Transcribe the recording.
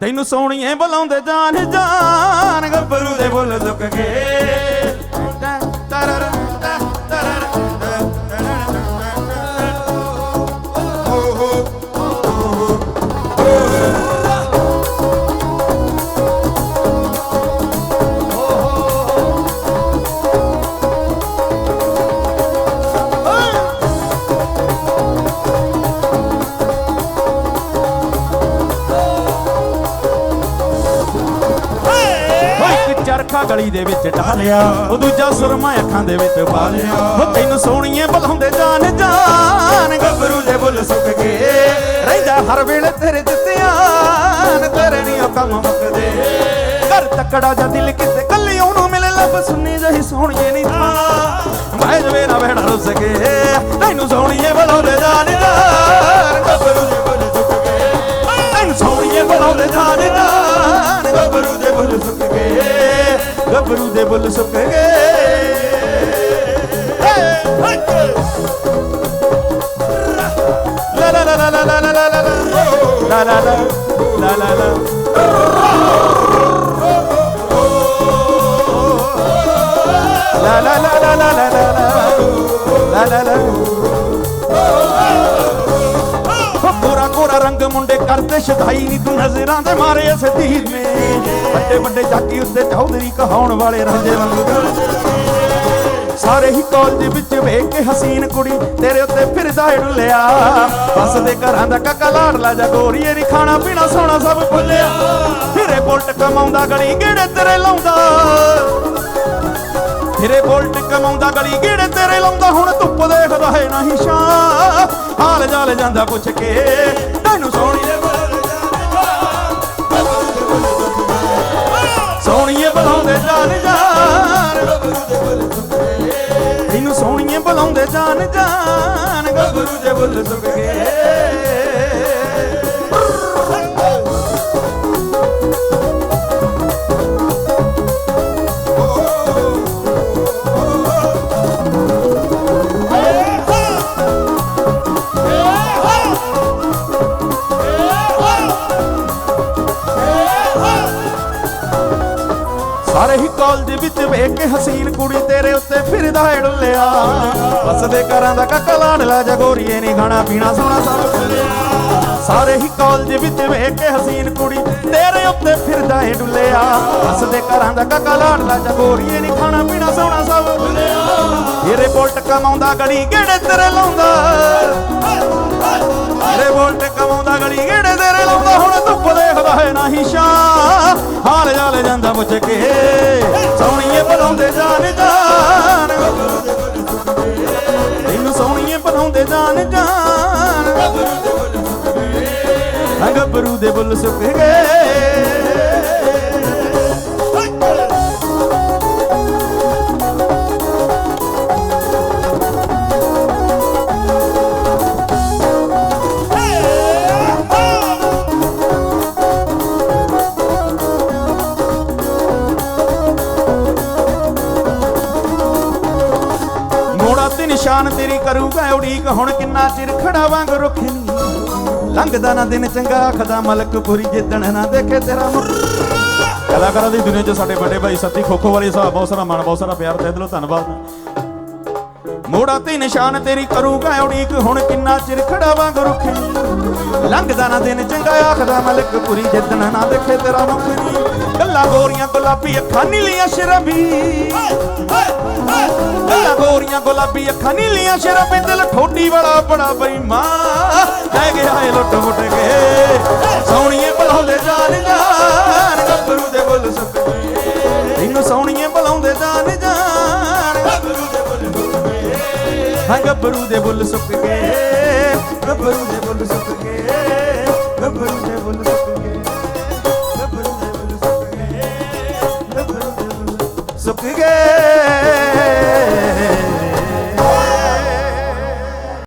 ਤੈਨੂੰ ਸੋਹਣੀਏ ਬੁਲਾਉਂਦੇ ਜਾਨ ਜਾਨ ਗੱਭਰੂ ਦੇ ਬੁੱਲ ਲੁਕ ਗਏ ਇੱਕ ਗਲੀ ਦੇ ਵਿੱਚ ਢਾਲਿਆ। ਉਹ ਦੂਜਾ ਸੁਰਮਾ ਅੱਖਾਂ ਦੇ ਵਿੱਚ ਪਾ ਲਿਆ ਉਹ ਤੈਨੂੰ ਸੋਹਣੀਏ ਬੁਲਾਉਂਦੇ ਜਾਨ ਜਾਨ। ਗੱਭਰੂ ਦੇ ਬੁੱਲ ਸੁੱਕ ਗਏ ਰਹਿੰਦਾ ਹਰ ਵੇਲੇ ਤੇਰੇ ਦਿੱਤਿਆਨ ਤੇਰੇ ਕੰਮ ਮੁੱਕਦੇ। ਘਰ ਤੱਕੜਾ ਜਾਂ ਦਿਲ ਕਿਤੇ ਕੱਲੀ ਉਹਨੂੰ ਮਿਲੇ, ਲੱਭ ਸੁਣੀ ਜਹੀ ਸੋਹਣੀਏ ਨਹੀਂ ਥਾਂ। ਮੈਂ ਜਵੇ ਨਾ ਬਹਿਣਾ ਰੁੱਸ ਕੇ, ਤੈਨੂੰ ਸੋਹਣੀਏ ਬੁਲਾਉਂਦੇ ਜਾਨ ਜਾਨ। ਗੱਭਰੂ ਦੇ ਬੁੱਲ ਸੁੱਕ ਗਏ ਤੈਨੂੰ ਸੋਹਣੀਏ ਬੁਲਾਉਂਦੇ ਜਾਨ ਜਾਨ। ਦੇ ਬੁੱਲ ਸੁੱਕ ਗਏ ਲਾ ਲਾ ਲਾ ਲਾ ਲਾ ਲਾ ਲਾ ਲਾ ਲਾ ਲਾ ਲਾ ਲਾ ਲਾ ਲਾ ਲਾ ਲਾ ਕੋਰਾ ਮੁੰਡੇ ਕਰਦੇ ਸ਼ਦਾਈ ਨਹੀਂ ਤੂੰ ਨਜ਼ਰਾਂ ਦੇ ਮਾਰੇ ਇਸ ਨੇ। ਵੱਡੇ ਵੱਡੇ ਜਾਕੀ ਉੱਤੇ ਚੌਧਰੀ ਕਹਾਉਣ ਵਾਲੇ ਰਾਜੇ ਵਾਂਗੂ। ਸਾਰੇ ਹੀ ਕਾਲਜ ਵਿੱਚ ਵੇਖ ਕੇ ਹਸੀਨ ਕੁੜੀ ਤੇਰੇ ਉੱਤੇ ਫਿਰਦਾ ਏ ਡੁੱਲਿਆ ਹੱਸਦੇ ਘਰਾਂ ਦਾ ਕਾਕਾ ਲਾੜਲਾ ਜਾ, ਗੋਰੀਏ ਨੀ ਖਾਣਾ ਪੀਣਾ ਸੋਣਾ ਸਭ ਭੁੱਲਿਆ। ਫਿਰੇ ਬੁਲਟ ਕਮਾਉਂਦਾ, ਗਲੀ ਗੇੜੇ ਤੇਰੇ ਲਾਉਂਦਾ। ਫਿਰੇ ਬੋਲਟ ਕਮਾਉਂਦਾ, ਗਲੀ ਗੇੜੇ ਤੇਰੇ ਲਾਉਂਦਾ। ਹੁਣ ਧੁੱਪ ਦੇਖਦਾ ਹੈ ਨਹੀਂ ਸ਼ਾਂ ਹਾਲ ਜਾਲ ਜਾਂਦਾ ਪੁੱਛ ਕੇ। ਜਾਨ ਜਾਨ ਗੱਭਰੂ ਦੇ ਬੁੱਲ ਸੁੱਕ ਇਹਨੂੰ ਸੋਹਣੀਏ ਬੁਲਾਉਂਦੇ ਜਾਨ ਜਾਨ ਗੱਭਰੂ ਦੇ ਬੁੱਲ ਸੁੱਕ ਗਏ। ਸਾਰੇ ਹੀ ਕਾਲਜ ਵਿੱਚ ਵੇਖ ਕੇ ਹਸੀਨ ਕੁੜੀ ਤੇਰੇ ਉੱਤੇ ਫਿਰਦਾ ਏ ਡੁੱਲਿਆ। ਹੱਸਦੇ ਘਰਾਂ ਦਾ ਕਾਕਾ ਲਾਡਲਾ ਜਗੋਰੀਏ ਨਹੀਂ ਖਾਣਾ ਪੀਣਾ ਸੋਣਾ ਸਭ ਭੁੱਲਿਆ ਸਾਰੇ ਹੀ ਕਾਲਜ ਵਿੱਚ ਵੇਖ ਕੇ ਹਸੀਨ ਕੁੜੀ ਤੇਰੇ ਉੱਤੇ ਫਿਰਦਾ ਏ ਡੁੱਲਿਆ। ਹੱਸਦੇ ਘਰਾਂ ਦਾ ਕਾਕਾ ਲਾਡਲਾ ਜਗੋਰੀਏ ਨਹੀਂ ਖਾਣਾ ਪੀਣਾ ਸੋਣਾ ਸਭ ਭੁੱਲਿਆ ਤੇਰੇ ਬੋਲਟ ਕਮਾਉਂਦਾ ਗੜੀ ਕਿਹੜੇ ਤੇਰੇ ਲਾਉਂਦਾ। ਤੇਰੇ ਬੋਲਟ ਕਮਾਉਂਦਾ ਗੜੀ ਕਿਹੜੇ ਤੇਰੇ ਲਾਉਂਦਾ। ਹੁਣ ਧੁੱਪ ਦੇ ਦੇਖਦਾ ਹੈ ਨਹੀਂ ਸ਼ਾਂ ਹਾਲ ਹਾਲੇ ਜਾਂਦਾ ਪੁੱਛ ਕੇ। ਸੋਹਣੀਏ ਬਣਾਉਂਦੇ ਜਾਣ ਜਾਣ ਇਹਨੂੰ ਸੋਹਣੀਏ ਬਣਾਉਂਦੇ ਜਾਣ ਜਾਣ ਗੱਭਰੂ ਦੇ ਬੁੱਲ ਸੁੱਕ ਗਏ। ਮੋੜਾ ਤੇਰੀ ਕਰੂਗਾ ਉਡੀਕ। ਹੁਣ ਕਿੰਨਾ ਚਿਰ ਖੜਾ ਵਾਂਗ ਰੁੱਖ ਲੰਘਦਾ ਨਾ ਦਿਨ ਚੰਗਾ, ਆਖਦਾ ਮਲਕਪੁਰੀ, ਜਿੱਦਣ ਨਾ ਦੇਖੇ ਤੇਰਾ ਮੁਖ ਕਲਾਕਾਰਾਂ ਦੀ ਦੁਨੀਆ 'ਚ ਸਾਡੇ ਵੱਡੇ ਭਾਈ ਸੱਤੀ ਖੋਖੋ ਵਾਲੇ ਸਾਹਿਬ, ਬਹੁਤ ਸਾਰਾ ਮਾਣ, ਬਹੁਤ ਸਾਰਾ ਪਿਆਰ ਤੇ ਦਿਲੋਂ ਧੰਨਵਾਦ। ਮੋੜਾ ਤੇ ਨਿਸ਼ਾਨ ਤੇਰੀ ਕਰੂਗਾ ਉਡੀਕ। ਹੁਣ ਕਿੰਨਾ ਚਿਰ ਖੜਾ ਵਾਂਗ ਰੁੱਖ ਲੰਘਦਾ ਨਾ ਦਿਨ ਚੰਗਾ, ਆਖਦਾ ਮਲਕਪੁਰੀ, ਜਿੱਦਣ ਨਾ ਦੇਖੇ ਤੇਰਾ ਮੁਖ ਨੀ। ਗੱਲਾਂ ਗੋਰੀਆਂ, ਗੁਲਾਬੀ ਅੱਖਾਂ, ਨੀਲੀਆਂ ਸ਼ਰਬੀ। ਗੋਰੀਆਂ, ਗੁਲਾਬੀ ਅੱਖਾਂ, ਨੀਲੀਆਂ ਸ਼ਰਾਬੇ ਦਿਲ ਠੋਡੀ ਵਾਲਾ ਬੜਾ ਬੇਈਮਾਨ। ਲੈ ਗਿਆ ਏ ਲੁੱਟ ਮੁੱਟ ਕੇ। ਸੋਹਣੀਏ ਬਲਾਉਂਦੇ ਜਾਨ ਜਾਨ, ਗੱਭਰੂ ਦੇ ਬੁੱਲ ਸੁੱਕ ਗਏ ਤੈਨੂੰ ਸੋਹਣੀਏ ਬਲਾਉਂਦੇ ਜਾਨ ਜਾਨ, ਗੱਭਰੂ ਦੇ ਬੁੱਲ ਸੁੱਕ ਗੱਭਰੂ ਦੇ ਬੁੱਲ ਸੁੱਕ ਗਏ ਗੱਭਰੂ ਦੇ ਬੁੱਲ ਸੁੱਕ ਗਏ ਗੱਭਰੂ ਦੇ ਬੁੱਲ ਸੁੱਕ ਗਏ ਦੇ ਸੁੱਕ ਗਏ